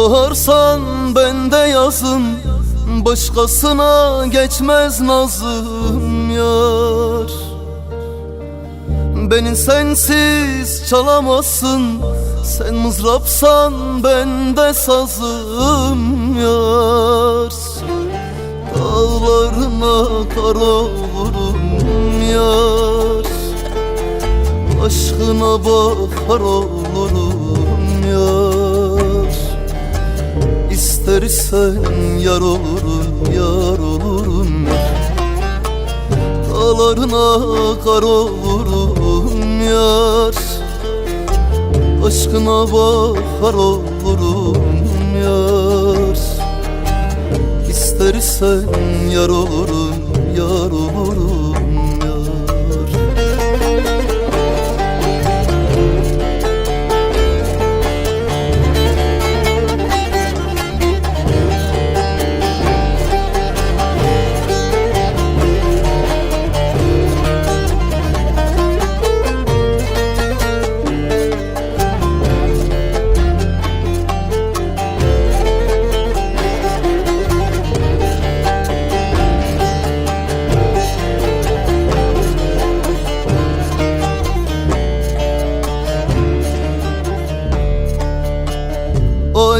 Baharsan ben de yazın. Başkasına geçmez nazım yar. Beni sensiz çalamazsın. Sen mızrapsan ben de sazım yar. Dağlarına kar olurum yar. Aşkına bakar olurum yar İstersen yar olurum yar olurum. Dağlarına kar olurum yar. Aşkına bakar olurum yar. İstersen yar olurum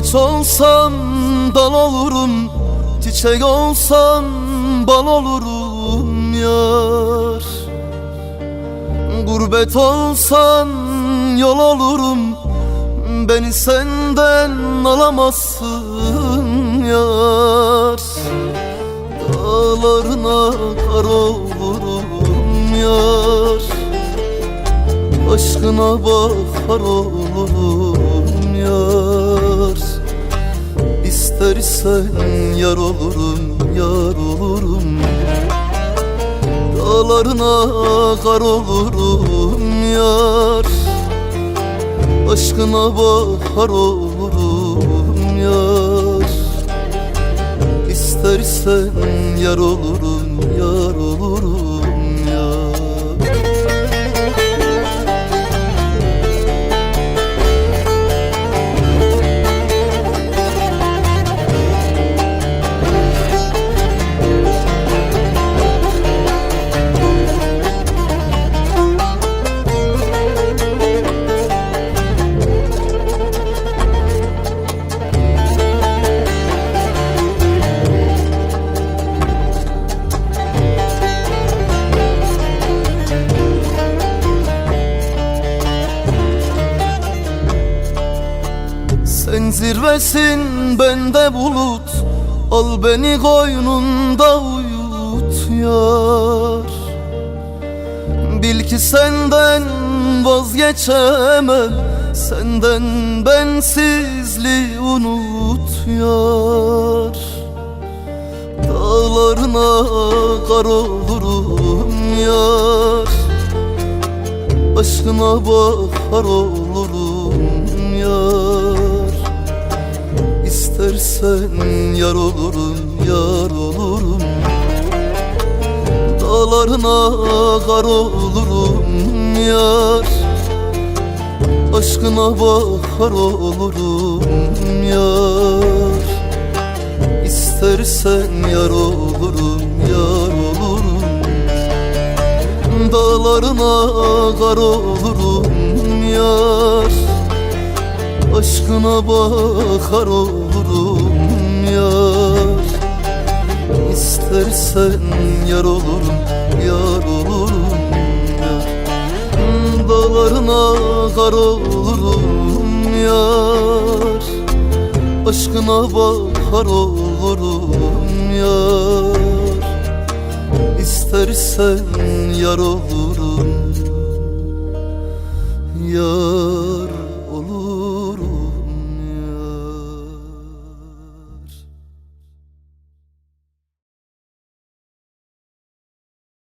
Ağaç olsam dal olurum Çiçek olsam bal olurum yar. Gurbet olsan yol olurum Beni senden alamazsın yar. Dağlarına kar olurum yar Aşkına bakar olurum yar İstersen yar olurum yar olurum. Dağlarına kar olurum yar. Aşkına bakar olurum yar. İstersen yar olurum Zirvesin bende bulut. Al beni koynunda uyut yar. Bil ki senden vazgeçemem Senden bensizliği unut yar. Dağlarına kar olurum yar. Aşkına bakar olurum yar İstersen yar olurum yar olurum. Dağlarına kar olurum yar. Aşkına bakar olurum yar. İstersen yar olurum yar olurum. Dağlarına kar olurum yar. Aşkına bakar olurum Gidersen yar olurum, yar olurum yar Dağlarına kar olurum yar. Aşkına bahar olurum yar. İstersen yar olurum yar.